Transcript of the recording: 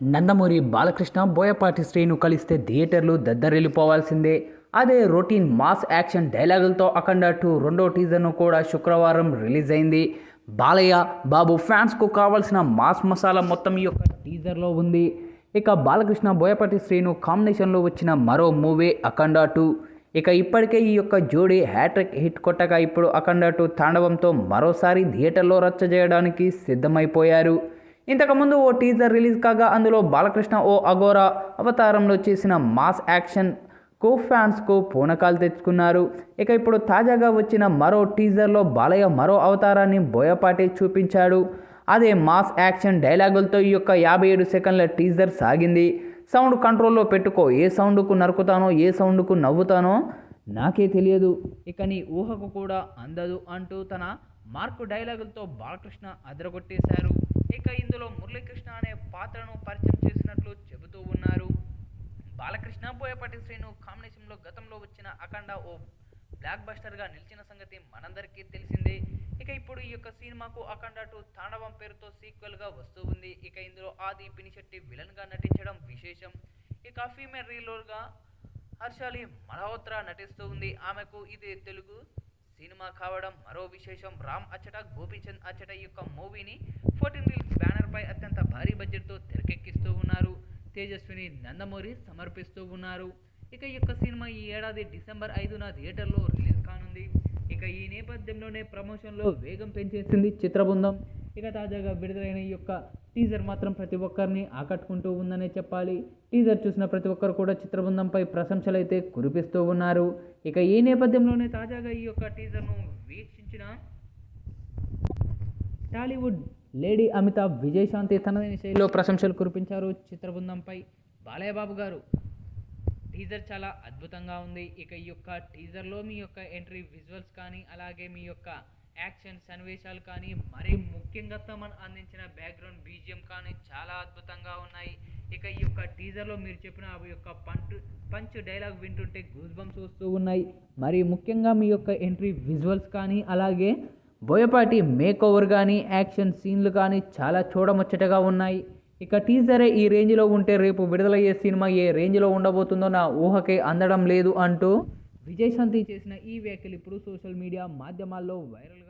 నందమూరి బాలకృష్ణ బోయపాటి శ్రీను కలిస్తే థియేటర్లు దద్దరిల్లిపోవాల్సిందే. అదే రొటీన్ మాస్ యాక్షన్ డైలాగులతో అఖండ టూ రెండో టీజర్ను కూడా శుక్రవారం రిలీజ్ అయింది బాలయ్య బాబు ఫ్యాన్స్కు కావాల్సిన మాస్ మసాలా మొత్తం ఈ యొక్క టీజర్లో ఉంది. ఇక బాలకృష్ణ బోయపాటి శ్రీను కాంబినేషన్లో వచ్చిన మరో మూవీ అఖండ టూ. ఇక ఇప్పటికే ఈ యొక్క జోడీ హ్యాట్రిక్ హిట్ కొట్టగా ఇప్పుడు అఖండ టూ తాండవంతో మరోసారి థియేటర్లో రచ్చ చేయడానికి సిద్ధమైపోయారు. ఇంతకుముందు ఓ టీజర్ రిలీజ్ కాగా అందులో బాలకృష్ణ ఓ అగోరా అవతారంలో చేసిన మాస్ యాక్షన్ కో ఫ్యాన్స్కు పూనకాలు తెచ్చుకున్నారు. ఇక ఇప్పుడు తాజాగా వచ్చిన మరో టీజర్లో బాలయ్య మరో అవతారాన్ని బోయపాటి చూపించాడు. అదే మాస్ యాక్షన్ డైలాగులతో ఈ యొక్క యాభై ఏడు సెకండ్ల టీజర్ సాగింది. సౌండ్ కంట్రోల్లో పెట్టుకో ఏ సౌండ్కు నరుకుతానో ఏ సౌండ్కు నవ్వుతానో నాకే తెలియదు. ఇక నీ ఊహకు కూడా అందదు అంటూ తన మార్కు డైలాగులతో బాలకృష్ణ అదరగొట్టేశారు. ఇక ఇందులో మురళీకృష్ణ అనే పాత్రను పరిచయం చేసినట్లు చెబుతూ ఉన్నారు. బాలకృష్ణ బోయపాటి శ్రీను కాంబినేషన్లో గతంలో వచ్చిన అఖండ ఓ బ్లాక్ బస్టర్గా నిలిచిన సంగతి మనందరికీ తెలిసిందే. ఇక ఇప్పుడు ఈ యొక్క సినిమాకు అఖండ టూ తాండవం పేరుతో సీక్వెల్గా వస్తూ ఉంది. ఇక ఇందులో ఆది పినిశెట్టి విలన్గా నటించడం విశేషం. ఇక ఫీమేల్ రీలోగా హర్షాలి మల్హోత్రా నటిస్తూ ఉంది. ఆమెకు ఇది తెలుగు సినిమా కావడం మరో విశేషం రామ్ అచ్చట గోపీచంద్ అచ్చట యొక్క మూవీని ఫోర్టీన్ రీల్స్ బ్యానర్ పై అత్యంత భారీ బడ్జెట్తో తెరకెక్కిస్తూ ఉన్నారు. తేజస్విని నందమూరి సమర్పిస్తూ ఉన్నారు. ఇక ఈ యొక్క సినిమా ఈ ఏడాది డిసెంబర్ ఐదున థియేటర్లో రిలీజ్ ఇక ఈ నేపథ్యంలోనే ప్రమోషన్లో వేగం పెంచేసింది చిత్రబృందం. ఇక తాజాగా విడుదలైన ఈ యొక్క టీజర్ మాత్రం ప్రతి ఒక్కరిని ఆకట్టుకుంటూ ఉందనే చెప్పాలి. టీజర్ చూసిన ప్రతి ఒక్కరు కూడా చిత్రబృందంపై ప్రశంసలు అయితే కురిపిస్తూ ఉన్నారు. ఇక ఈ నేపథ్యంలోనే తాజాగా ఈ యొక్క టీజర్ను వీక్షించిన టాలీవుడ్ లేడీ అమితాబ్ విజయశాంతి తనదైన శైలిలో ప్రశంసలు కురిపించారు చిత్రబృందంపై. బాలయ్యబాబు గారు టీజర్ చాలా అద్భుతంగా ఉంది. ఇక ఈ యొక్క టీజర్లో మీ యొక్క ఎంట్రీ విజువల్స్ కానీ అలాగే మీ యొక్క యాక్షన్ సన్నివేశాలు కానీ మరీ ముఖ్యంగా తమన్ అందించిన బ్యాక్గ్రౌండ్ బీజిఎం కానీ చాలా అద్భుతంగా ఉన్నాయి. ఇక ఈ యొక్క టీజర్లో మీరు చెప్పిన ఆ యొక్క పంచ్ పంచ్ డైలాగ్ వింటుంటే గూస్ బంప్స్ వస్తూ ఉన్నాయి. మరి ముఖ్యంగా మీ యొక్క ఎంట్రీ విజువల్స్ కానీ అలాగే బోయపాటి మేక్ ఓవర్ కానీ యాక్షన్ సీన్లు కానీ చాలా చూడముచ్చటగా ఉన్నాయి. ఇక టీజరే ఈ రేంజ్లో ఉంటే రేపు విడుదలయ్యే సినిమా ఏ రేంజ్లో ఉండబోతుందో నా ఊహకే అందడం లేదు అంటూ విజయశాంతి చేసిన ఈ వ్యాఖ్యలు ఇప్పుడు సోషల్ మీడియా మాధ్యమాల్లో వైరల్